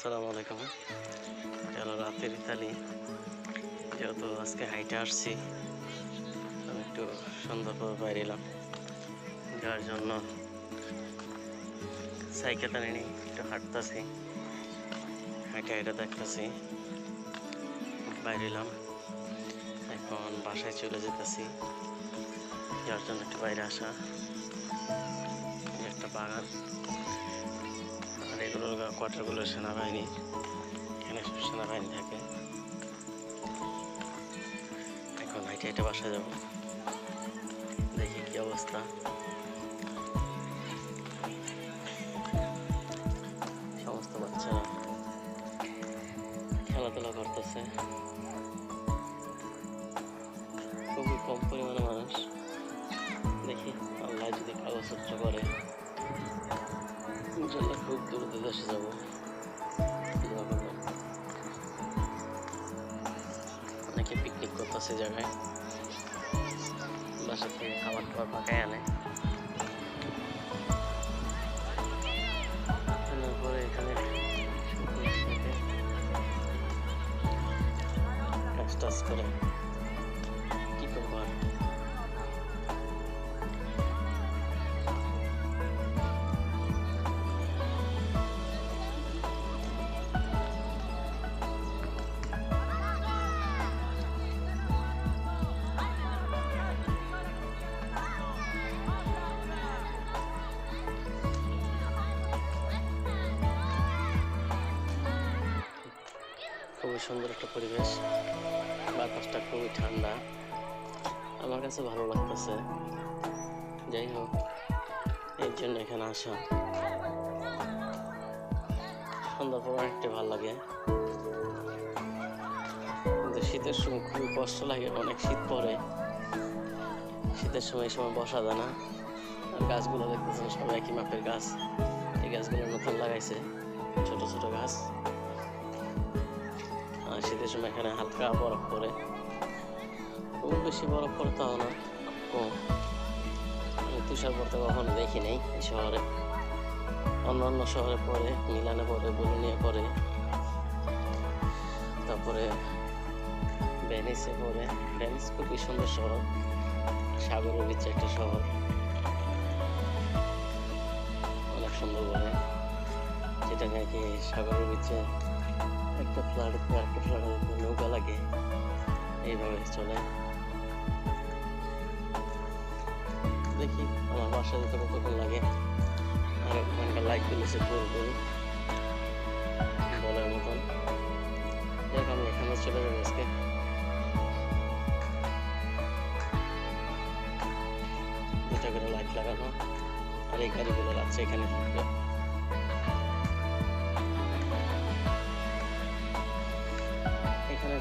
আসসালামু আলাইকুম। হলো রাতের ইতালি। যেহেতু আজকে হাইটে আসছি, আমি একটু সন্ধ্যা পর বাইরে এলাম। যার জন্য সাইকেলটা নিয়ে একটু হাঁটতেছি। হাইটে হাইটে দেখতেছি, বাইরে এলাম। এখন বাসায় চলে যেতেছি। যার জন্য একটু বাইরে আসা। একটা বাগান। আর এগুলো কোয়ার্টারগুলো সেনাবাহিনী, এখানে সব সেনাবাহিনী থাকে। এখন হাইটে হাইটে বাসা যাব। দেখি কি অবস্থা। সমস্ত বাচ্চারা খেলাধুলা করতেছে। যাব। অনেকে পিকনিক করতেছে জায়গায়। বাসা থেকে খাবার টাবার পাকায় আনে। করে। সুন্দর একটা পরিবেশ। বাতাসটা খুবই ঠান্ডা। আমার কাছে ভালো লাগতেছে। যাই হোক, এর জন্য এখানে আসা। সন্ধ্যার পর অনেকটা ভালো লাগে। কিন্তু শীতের সময় খুবই কষ্ট লাগে, অনেক শীত পড়ে। শীতের সময় এই সময় বসা যায় না। আর গাছগুলো দেখতেছেন সব একই মাপের গাছ। এই গাছগুলো নতুন লাগাইছে। ছোট ছোট গাছ। সময় এখানে হালকা বরফ পড়ে। খুব বেশি বরফ পড়ে তাও না। তুষার পড়তে কখনো দেখি নাই এই শহরে। অন্যান্য শহরে পড়ে, মিলানে পড়ে, বুলুনিয়া পড়ে। তারপরে ভেনিসে পড়ে। ভেনিস খুবই সুন্দর শহর। সাগরের বিচে একটা শহর। অনেক সুন্দর বলে যেটা নাকি সাগরের বিচে একটা ফ্লাট আরেকটা ফ্লাটের উপর নৌকা লাগে। এইভাবে চলে। দেখি, আমার বাসা যেতে কতক্ষণ লাগে? আর এক ঘণ্টা লাইট তুলেছে পুরোপুরি বলার মতন। দেখ আমি এখানে চলে যাব আজকে। দুটা করে লাইট লাগানো। আর এই গাড়িগুলো লাগছে এখানে।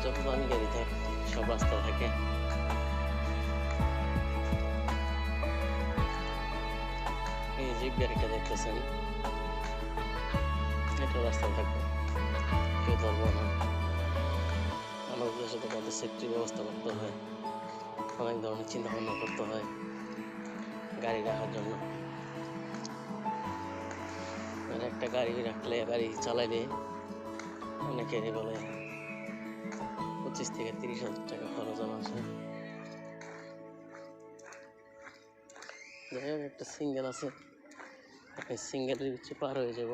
থাকবে এখানে যত গাড়ি থাকে সব রাস্তা থাকে। এই জিপ গাড়িটা দেখতেছেন, এটা রাস্তা থাকবে। কেউ ধরবো না। আমাদের দেশে তো কত সেফটির ব্যবস্থা করতে হয়। অনেক ধরনের চিন্তা ভাবনা করতে হয় গাড়ি রাখার জন্য। আর একটা গাড়ি রাখলে গাড়ি চালাইলে অনেকেরই বলে পঁচিশ থেকে তিরিশ হাজার টাকা খরচ আমার যাই হোক, একটা সিঙ্গেল আছে। আপনি সিঙ্গেলের পার হয়ে যাব।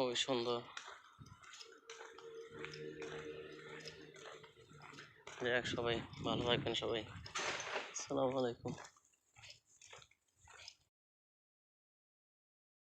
খুবই সুন্দর। যাক সবাই ভালো থাকবেন সবাই। আসসালামু আলাইকুম।